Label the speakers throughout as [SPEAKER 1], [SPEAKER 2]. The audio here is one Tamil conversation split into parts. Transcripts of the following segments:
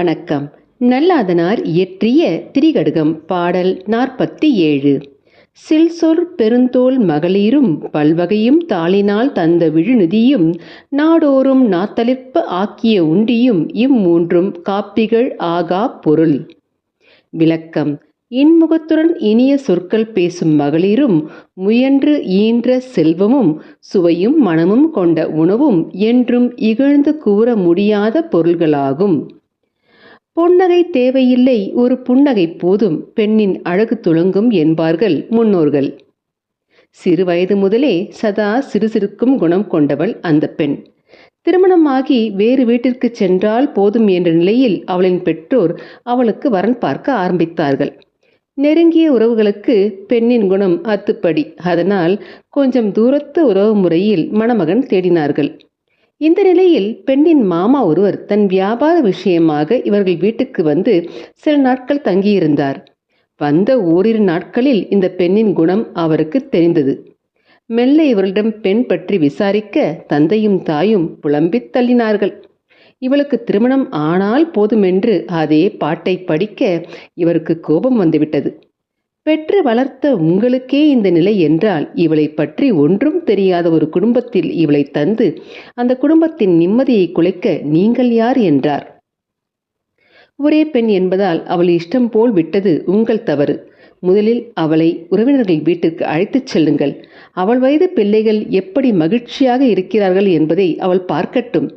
[SPEAKER 1] வணக்கம். நல்லாதனார் இயற்றிய திரிகடுகம் பாடல் நாற்பத்தி ஏழு சில்சொற் பெருந்தோல் மகளிரும் பல்வகையும் தாளினால் தந்த விழுநிதியும் நாடோறும் நாத்தளிர்ப்பு ஆக்கிய உண்டியும் இம்மூன்றும் காப்பிகள் ஆகா பொருள். விளக்கம். இன்முகத்துடன் இனிய சொற்கள் பேசும் மகளிரும் முயன்று ஈன்ற செல்வமும் சுவையும் மனமும் கொண்ட உணவும் என்றும் இகழ்ந்து கூற முடியாத பொருள்களாகும். புன்னகை தேவையில்லை ஒரு புன்னகை போதும் பெண்ணின் அழகு துளங்கும் என்பார்கள் முன்னோர்கள். சிறு வயது முதலே சதா சிறுசிறுக்கும் குணம் கொண்டவள் அந்த பெண். திருமணமாகி வேறு வீட்டிற்கு சென்றால் போதும் என்ற நிலையில் அவளின் பெற்றோர் அவளுக்கு வரன் பார்க்க ஆரம்பித்தார்கள். நெருங்கிய உறவுகளுக்கு பெண்ணின் குணம் அத்துப்படி. அதனால் கொஞ்சம் தூரத்து உறவு முறையில் மணமகன் தேடினார்கள். இந்த நிலையில் பெண்ணின் மாமா ஒருவர் தன் வியாபார விஷயமாக இவர்கள் வீட்டுக்கு வந்து சில நாட்கள் தங்கியிருந்தார். வந்த ஓரிரு நாட்களில் இந்த பெண்ணின் குணம் அவருக்கு தெரிந்தது. மெல்ல இவர்களிடம் பெண் பற்றி விசாரிக்க தந்தையும் தாயும் புலம்பித் தள்ளினார்கள். இவளுக்கு திருமணம் ஆனால் போதுமென்று அதே பாட்டை படிக்க இவருக்கு கோபம் வந்துவிட்டது. பெற்று வளர்த்த உங்களுக்கே இந்த நிலை என்றால் இவளை பற்றி ஒன்றும் தெரியாத ஒரு குடும்பத்தில் இவளை தந்து அந்த குடும்பத்தின் நிம்மதியை குலைக்க நீங்கள் யார் என்றார். ஒரே பெண் என்பதால் அவள் இஷ்டம் போல் விட்டது உங்கள் தவறு. முதலில் அவளை உறவினர்கள் வீட்டுக்கு அழைத்துச் செல்லுங்கள். அவள் வயது பிள்ளைகள் எப்படி மகிழ்ச்சியாக இருக்கிறார்கள் என்பதை அவள் பார்க்கட்டும்.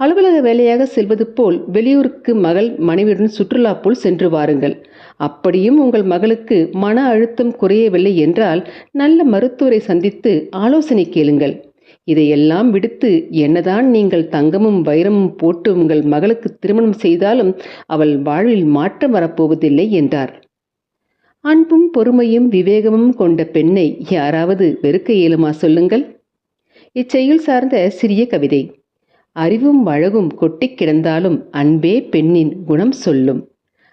[SPEAKER 1] அலுவலக வேலையாக செல்வது போல் வெளியூருக்கு மகள் மனைவியுடன் சுற்றுலா போல் சென்று வாருங்கள். அப்படியும் உங்கள் மகளுக்கு மன அழுத்தம் குறையவில்லை என்றால் நல்ல மருத்துவரை சந்தித்து ஆலோசனை கேளுங்கள். இதையெல்லாம் விடுத்து என்னதான் நீங்கள் தங்கமும் வைரமும் போட்டு உங்கள் மகளுக்கு திருமணம் செய்தாலும் அவள் வாழ்வில் மாற்றம் வரப்போவதில்லை என்றார். அன்பும் பொறுமையும் விவேகமும் கொண்ட பெண்ணை யாராவது வெறுக்க இயலுமா சொல்லுங்கள்? இச்செயல் சார்ந்த சிறிய கவிதை. அறிவும் அழகும் கொட்டிக் கிடந்தாலும் அன்பே பெண்ணின் குணம் சொல்லும்.